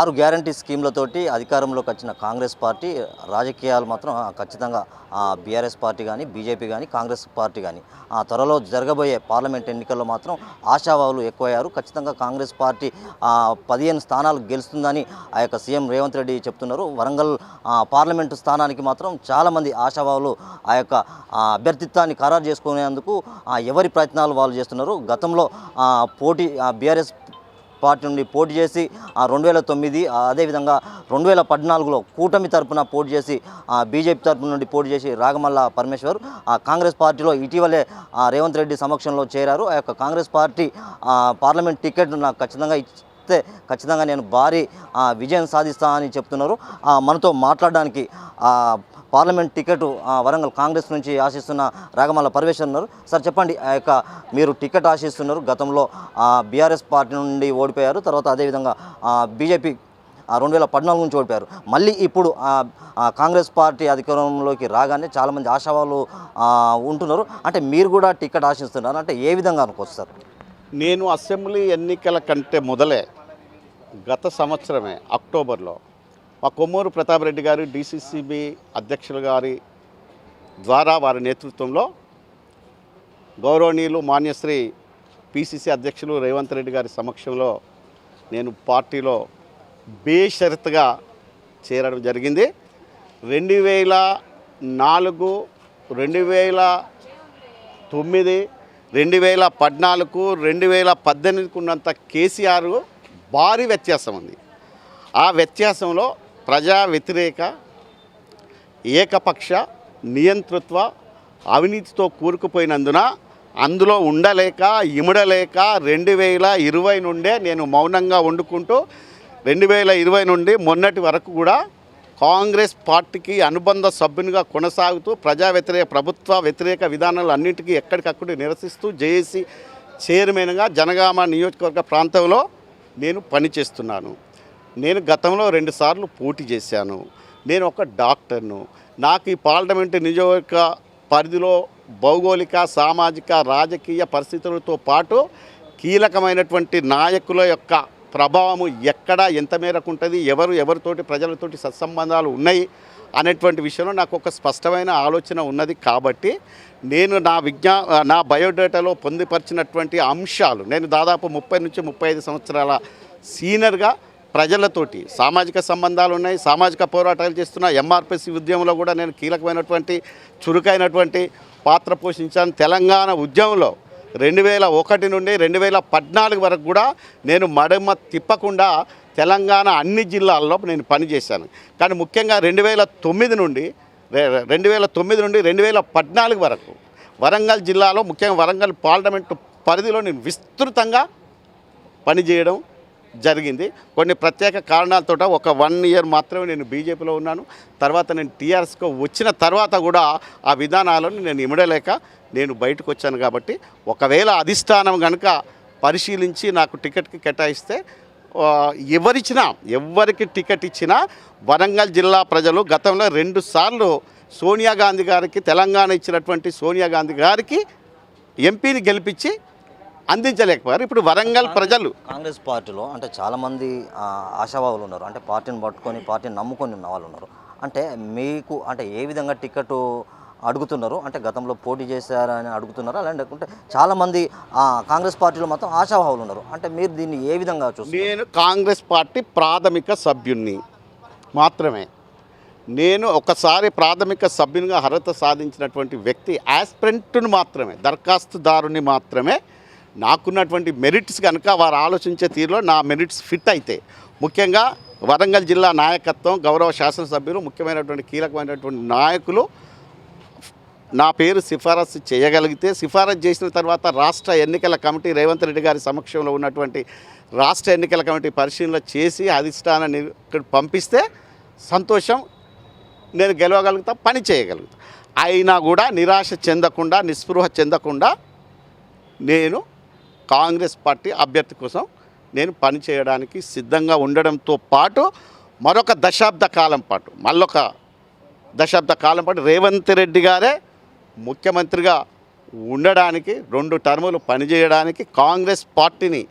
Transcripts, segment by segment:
ఆరు గ్యారంటీ స్కీమ్లతోటి అధికారంలోకి వచ్చిన కాంగ్రెస్ పార్టీ రాజకీయాలు మాత్రం ఖచ్చితంగా బీఆర్ఎస్ పార్టీ కానీ బీజేపీ కానీ కాంగ్రెస్ పార్టీ కానీ ఆ త్వరలో జరగబోయే పార్లమెంట్ ఎన్నికల్లో మాత్రం ఆశావాహులు ఎక్కువయ్యారు. ఖచ్చితంగా కాంగ్రెస్ పార్టీ పదిహేను స్థానాలు గెలుస్తుందని ఆ యొక్క సీఎం రేవంత్ రెడ్డి చెప్తున్నారు. వరంగల్ పార్లమెంటు స్థానానికి మాత్రం చాలామంది ఆశావాహులు ఆ యొక్క అభ్యర్థిత్వాన్ని ఖరారు చేసుకునేందుకు ఎవరి ప్రయత్నాలు వాళ్ళు చేస్తున్నారు. గతంలో పోటీ బీఆర్ఎస్ పార్టీ నుండి పోటీ చేసి ఆ రెండు వేల తొమ్మిది అదేవిధంగా రెండు వేల పద్నాలుగులో కూటమి తరపున పోటీ చేసి ఆ, బీజేపీ తరపు నుండి పోటీ చేసి రాగమల్ల పరమేశ్వర్ ఆ కాంగ్రెస్ పార్టీలో ఇటీవలే రేవంత్ రెడ్డి సమక్షంలో చేరారు. ఆ యొక్క కాంగ్రెస్ పార్టీ ఆ, పార్లమెంట్ టికెట్ నాకు ఖచ్చితంగా చేస్తే ఖచ్చితంగా నేను భారీ ఆ, విజయం సాధిస్తా అని చెప్తున్నారు. మనతో మాట్లాడడానికి పార్లమెంట్ టికెట్ వరంగల్ కాంగ్రెస్ నుంచి ఆశిస్తున్న రాగమల్ల పరమేశ్వర్ ఉన్నారు. సార్ చెప్పండి ఆ యొక్క మీరు టికెట్ ఆశిస్తున్నారు. గతంలో బీఆర్ఎస్ పార్టీ నుండి ఓడిపోయారు. తర్వాత అదేవిధంగా బీజేపీ రెండు వేల పద్నాలుగు నుంచి ఓడిపోయారు. మళ్ళీ ఇప్పుడు కాంగ్రెస్ పార్టీ అధికారంలోకి రాగానే చాలామంది ఆశావాలు ఉంటున్నారు. అంటే మీరు కూడా టికెట్ ఆశిస్తున్నారు. అంటే ఏ విధంగా అనుకొస్తారు నేను అసెంబ్లీ ఎన్నికల కంటే మొదలే గత సంవత్సరమే అక్టోబర్లో మా కొమ్మూరు ప్రతాప్ రెడ్డి గారు డిసిసిబి అధ్యక్షులు గారి ద్వారా వారి నేతృత్వంలో గౌరవనీయులు మాన్యశ్రీ పిసిసి అధ్యక్షులు రేవంత్ రెడ్డి గారి సమక్షంలో నేను పార్టీలో బేషరత్గా చేరడం జరిగింది. రెండు వేల నాలుగు రెండు వేల తొమ్మిది రెండు వేల పద్నాలుగు రెండు వేల పద్దెనిమిదికి ఉన్నంత కేసీఆర్ భారీ వ్యత్యాసం ఉంది. ఆ వ్యత్యాసంలో ప్రజా వ్యతిరేక ఏకపక్ష నియంతృత్వ అవినీతితో కూరుకుపోయినందున అందులో ఉండలేక ఇముడలేక రెండు వేల ఇరవై నుండే నేను మౌనంగా వండుకుంటూ రెండు వేల ఇరవై నుండి మొన్నటి వరకు కూడా కాంగ్రెస్ పార్టీకి అనుబంధ సభ్యునిగా కొనసాగుతూ ప్రజా వ్యతిరేక ప్రభుత్వ వ్యతిరేక విధానాలు అన్నింటికీ ఎక్కడికక్కడ నిరసిస్తూ జేఏసీ చైర్మన్గా జనగామ నియోజకవర్గ ప్రాంతంలో నేను పనిచేస్తున్నాను నేను గతంలో రెండుసార్లు పోటీ చేశాను. నేను ఒక డాక్టర్ను. నాకు ఈ పార్లమెంటు నియోజక పరిధిలో భౌగోళిక సామాజిక రాజకీయ పరిస్థితులతో పాటు కీలకమైనటువంటి నాయకుల యొక్క ప్రభావము ఎక్కడ ఎంత మేరకు ఉంటుంది ఎవరు ఎవరితోటి ప్రజలతోటి సత్సంబంధాలు ఉన్నాయి అనేటువంటి విషయంలో నాకు ఒక స్పష్టమైన ఆలోచన ఉన్నది కాబట్టి నేను నా విజ్ఞా నా బయోడేటాలో పొందుపరిచినటువంటి అంశాలు నేను దాదాపు ముప్పై నుంచి ముప్పై ఐదు సంవత్సరాల సీనియర్గా ప్రజలతోటి సామాజిక సంబంధాలు ఉన్నాయి సామాజిక పోరాటాలు చేస్తున్న ఎంఆర్పిసి ఉద్యమంలో కూడా నేను కీలకమైనటువంటి చురుకైనటువంటి పాత్ర పోషించాను. తెలంగాణ ఉద్యమంలో రెండు వేల ఒకటి నుండి రెండు వేల పద్నాలుగు వరకు కూడా నేను మడమ తిప్పకుండా తెలంగాణ అన్ని జిల్లాల్లో నేను పనిచేశాను కానీ ముఖ్యంగా రెండు వేల తొమ్మిది నుండి రెండు వేల తొమ్మిది నుండి రెండు వేల పద్నాలుగు వరకు వరంగల్ జిల్లాలో ముఖ్యంగా వరంగల్ పార్లమెంటు పరిధిలో నేను విస్తృతంగా పనిచేయడం జరిగింది. కొన్ని ప్రత్యేక కారణాలతో ఒక వన్ ఇయర్ మాత్రమే నేను బీజేపీలో ఉన్నాను. తర్వాత నేను టీఆర్ఎస్కు వచ్చిన తర్వాత కూడా ఆ విధానాలను నేను ఇమడలేక నేను బయటకు వచ్చాను కాబట్టి ఒకవేళ అధిష్టానం కనుక పరిశీలించి నాకు టికెట్కి కేటాయిస్తే ఎవరిచ్చినా ఎవరికి టికెట్ ఇచ్చినా వరంగల్ జిల్లా ప్రజలు గతంలో రెండు సార్లు సోనియా గాంధీ గారికి తెలంగాణ ఇచ్చినటువంటి సోనియా గాంధీ గారికి ఎంపీని గెలిపించి అందించలేకపోయారు. ఇప్పుడు వరంగల్ ప్రజలు కాంగ్రెస్ పార్టీలో అంటే చాలామంది ఆశావాహులు ఉన్నారు. అంటే పార్టీని పట్టుకొని పార్టీని నమ్ముకొని ఉన్న వాళ్ళు ఉన్నారు. అంటే మీకు అంటే ఏ విధంగా టికెట్ అడుగుతున్నారు. అంటే గతంలో పోటీ చేశారని అడుగుతున్నారా? లేకుంటే చాలామంది కాంగ్రెస్ పార్టీలో మాత్రం ఆశాభావులు ఉన్నారు. అంటే మీరు దీన్ని ఏ విధంగా చూస్తారు నేను కాంగ్రెస్ పార్టీ ప్రాథమిక సభ్యుణ్ణి మాత్రమే. నేను ఒకసారి ప్రాథమిక సభ్యునిగా అర్హత సాధించినటువంటి వ్యక్తి యాస్పిరెంట్ను మాత్రమే దరఖాస్తుదారుని మాత్రమే. నాకున్నటువంటి మెరిట్స్ కనుక వారు ఆలోచించే తీరులో నా మెరిట్స్ ఫిట్ అయితే ముఖ్యంగా వరంగల్ జిల్లా నాయకత్వం గౌరవ శాసనసభ్యులు ముఖ్యమైనటువంటి కీలకమైనటువంటి నాయకులు నా పేరు సిఫారసు చేయగలిగితే సిఫారసు చేసిన తర్వాత రాష్ట్ర ఎన్నికల కమిటీ రేవంత్ రెడ్డి గారి సమక్షంలో ఉన్నటువంటి రాష్ట్ర ఎన్నికల కమిటీ పరిశీలన చేసి అధిష్టానాన్ని ఇక్కడ పంపిస్తే సంతోషం. నేను గెలవగలుగుతా పని చేయగలుగుతా. అయినా కూడా నిరాశ చెందకుండా నిస్పృహ చెందకుండా నేను కాంగ్రెస్ పార్టీ అభ్యర్థి కోసం నేను పని చేయడానికి సిద్ధంగా ఉండడంతో పాటు మరొక దశాబ్ద కాలం పాటు మళ్ళొక దశాబ్ద కాలం పాటు రేవంత్ రెడ్డి గారే ముఖ్యమంత్రిగా ఉండడానికి రెండు టర్ములు పనిచేయడానికి కాంగ్రెస్ పార్టీని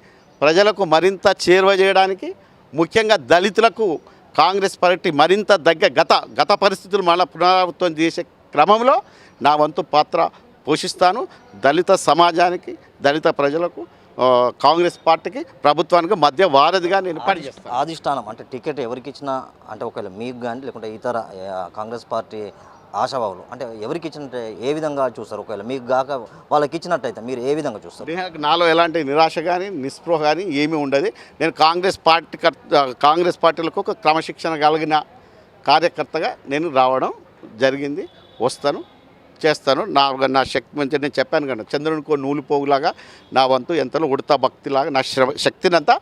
ప్రజలకు మరింత చేరువ చేయడానికి ముఖ్యంగా దళితులకు కాంగ్రెస్ పార్టీ మరింత దగ్గర గత గత పరిస్థితులు మళ్ళీ పునరావృతం చేసే క్రమంలో నా వంతు పాత్ర పోషిస్తాను. దళిత సమాజానికి దళిత ప్రజలకు కాంగ్రెస్ పార్టీకి ప్రభుత్వానికి మధ్య వారధిగా నేను పనిచేస్తాను ఆదిష్టానం అంటే టికెట్ ఎవరికి ఇచ్చినా అంటే ఒకవేళ మీకు కానీ లేకుంటే ఇతర కాంగ్రెస్ పార్టీ ఆశావాహులు అంటే ఎవరికి ఇచ్చినట్టే ఏ విధంగా చూస్తారు? ఒకవేళ మీకు గాక వాళ్ళకి ఇచ్చినట్టయితే మీరు ఏ విధంగా చూస్తారు? నాలో ఎలాంటి నిరాశ కానీ నిస్పృహ కానీ ఏమీ ఉండదు. నేను కాంగ్రెస్ పార్టీ కర్త- కాంగ్రెస్ పార్టీలకు ఒక క్రమశిక్షణ కలిగిన కార్యకర్తగా నేను రావడం జరిగింది. వస్తాను చేస్తాను. నా నా శక్తి మంచి నేను చెప్పాను కదా చంద్రునికో నూలు పోగులాగా నా వంతు ఎంతలో ఉడతా భక్తిలాగా నా శ్రమ శక్తినంతా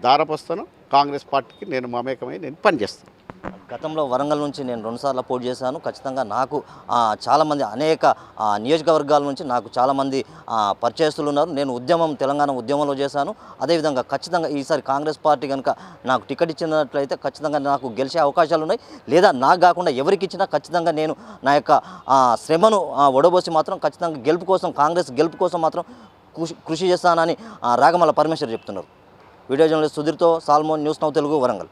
దారపోస్తాను కాంగ్రెస్ పార్టీకి నేను మమేకమై నేను పనిచేస్తాను. గతంలో వరంగల్ నుంచి నేను రెండుసార్లు పోటీ చేశాను. ఖచ్చితంగా నాకు చాలామంది అనేక నియోజకవర్గాల నుంచి నాకు చాలామంది పరిచయస్తులు ఉన్నారు. నేను ఉద్యమం తెలంగాణ ఉద్యమంలో చేశాను. అదేవిధంగా ఖచ్చితంగా ఈసారి కాంగ్రెస్ పార్టీ కనుక నాకు టికెట్ ఇచ్చినట్లయితే ఖచ్చితంగా నాకు గెలిచే అవకాశాలు ఉన్నాయి. లేదా నాకు కాకుండా ఎవరికి ఇచ్చినా ఖచ్చితంగా నేను నా యొక్క శ్రమను ఒడబోసి మాత్రం ఖచ్చితంగా గెలుపు కోసం కాంగ్రెస్ గెలుపు కోసం మాత్రం కృషి కృషి చేస్తానని ఆ, రాగమల్ల పరమేశ్వర్ చెప్తున్నారు. వీడియో జర్నలిస్ట్ సుధీర్తో సాల్మోన్ న్యూస్ నౌ తెలుగు వరంగల్.